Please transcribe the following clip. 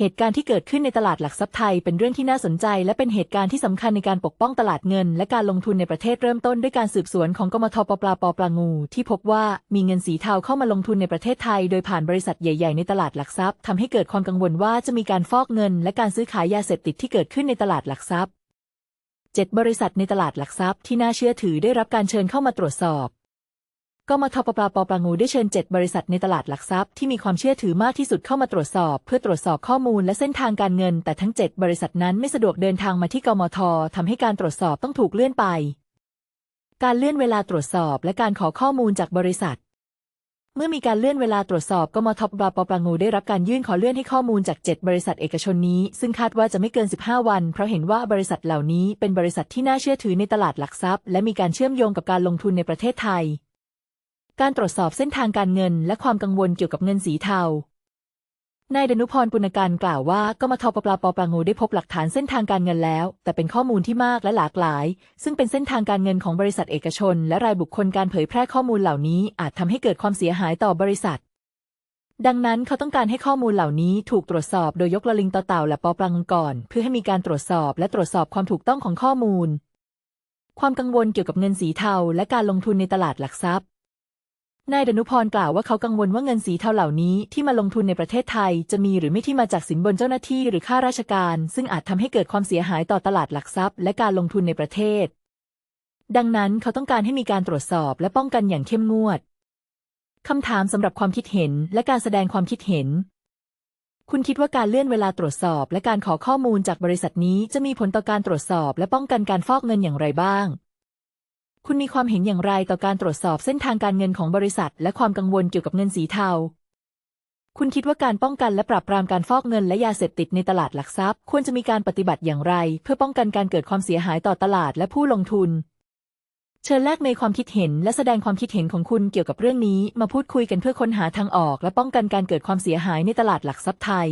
เหตุการณ์ที่เกิดขึ้นในตลาดหลักทรัพย์ไทยเป็นเรื่องที่น่าสนใจ และเป็นเหตุการณ์ที่สำคัญในการปกป้องตลาดเงิน และการลงทุนในประเทศเริ่มต้นด้วยการสืบสวนของกมทปปลาปปลางู ที่พบว่ามีเงินสีเทาเข้ามาลงทุนในประเทศไทย โดยผ่านบริษัทใหญ่ ๆ ในตลาดหลักทรัพย์ทำให้เกิดความกังวลว่าจะมีการฟอกเงิน และการซื้อขายยาเสพติดที่เกิดขึ้นในตลาดหลักทรัพย์เจ็ดบริษัทในตลาดหลักทรัพย์ที่น่าเชื่อถือได้รับการเชิญเข้ามาตรวจสอบ กมทปปลาปปลางูได้เชิญ 7 บริษัทในตลาดหลักทรัพย์ที่มีความเชื่อถือมากที่สุดเข้ามาตรวจสอบ เพื่อตรวจสอบข้อมูลและเส้นทางการเงิน แต่ทั้ง 7 บริษัทนั้นไม่สะดวกเดินทางมาที่กมททำให้การตรวจสอบต้องถูกเลื่อนไป การเลื่อนเวลาตรวจสอบและการขอข้อมูลจากบริษัท เมื่อมีการเลื่อนเวลาตรวจสอบกมทปปลาปปลางูได้รับการยื่นขอเลื่อนให้ข้อมูลจาก 7 บริษัทเอกชนนี้ ซึ่งคาดว่าจะไม่เกิน 15 วัน เพราะเห็นว่าบริษัทเหล่านี้เป็นบริษัทที่น่าเชื่อถือในตลาดหลักทรัพย์ และมีการเชื่อมโยงกับการลงทุนในประเทศไทย การตรวจสอบเส้นทางการเงิน และความกังวลเกี่ยวกับเงินสีเทา นายดนุพรปุณการกล่าวว่า ก็มาทปปลาปปลางูได้พบหลักฐานเส้นทางการเงินแล้ว แต่เป็นข้อมูลที่มากและหลากหลาย ซึ่งเป็นเส้นทางการเงินของบริษัทเอกชน และรายบุคคลการเผยแพร่ข้อมูลเหล่านี้ อาจทำให้เกิดความเสียหายต่อบริษัท ดังนั้นเขาต้องการให้ข้อมูลเหล่านี้ถูกตรวจสอบโดยยกละลิงต่อเต่าและปอปลังก่อน เพื่อให้มีการตรวจสอบและตรวจสอบความถูกต้องของข้อมูล ความกังวลเกี่ยวกับเงินสีเทา และการลงทุนในตลาดหลักทรัพย์ นายดนุพรกล่าวว่าเขากังวลว่าเงินสีเทาเหล่านี้ที่มาลงทุนในประเทศไทย จะมีหรือไม่ที่มาจากสินบนเจ้าหน้าที่หรือข้าราชการ ซึ่งอาจทำให้เกิดความเสียหายต่อตลาดหลักทรัพย์ และการลงทุนในประเทศ ดังนั้นเขาต้องการให้มีการตรวจสอบและป้องกันอย่างเข้มงวดคำถามสำหรับความคิดเห็นและการแสดงความคิดเห็น คุณคิดว่าการเลื่อนเวลาตรวจสอบ และการขอข้อมูลจากบริษัทนี้จะมีผลต่อการตรวจสอบ และป้องกันการฟอกเงินอย่างไรบ้าง คุณมีความเห็นอย่างไรต่อการตรวจสอบเส้นทางการเงินของบริษัท และความกังวลเกี่ยวกับเงินสีเทา คุณคิดว่าการป้องกันและปราบปรามการฟอกเงินและยาเสพติดในตลาดหลักทรัพย์ ควรจะมีการปฏิบัติอย่างไร เพื่อป้องกันการเกิดความเสียหายต่อตลาดและผู้ลงทุน เชิญแลกในความคิดเห็นและแสดงความคิดเห็นของคุณเกี่ยวกับเรื่องนี้ มาพูดคุยกันเพื่อค้นหาทางออก และป้องกันการเกิดความเสียหายในตลาดหลักทรัพย์ไทย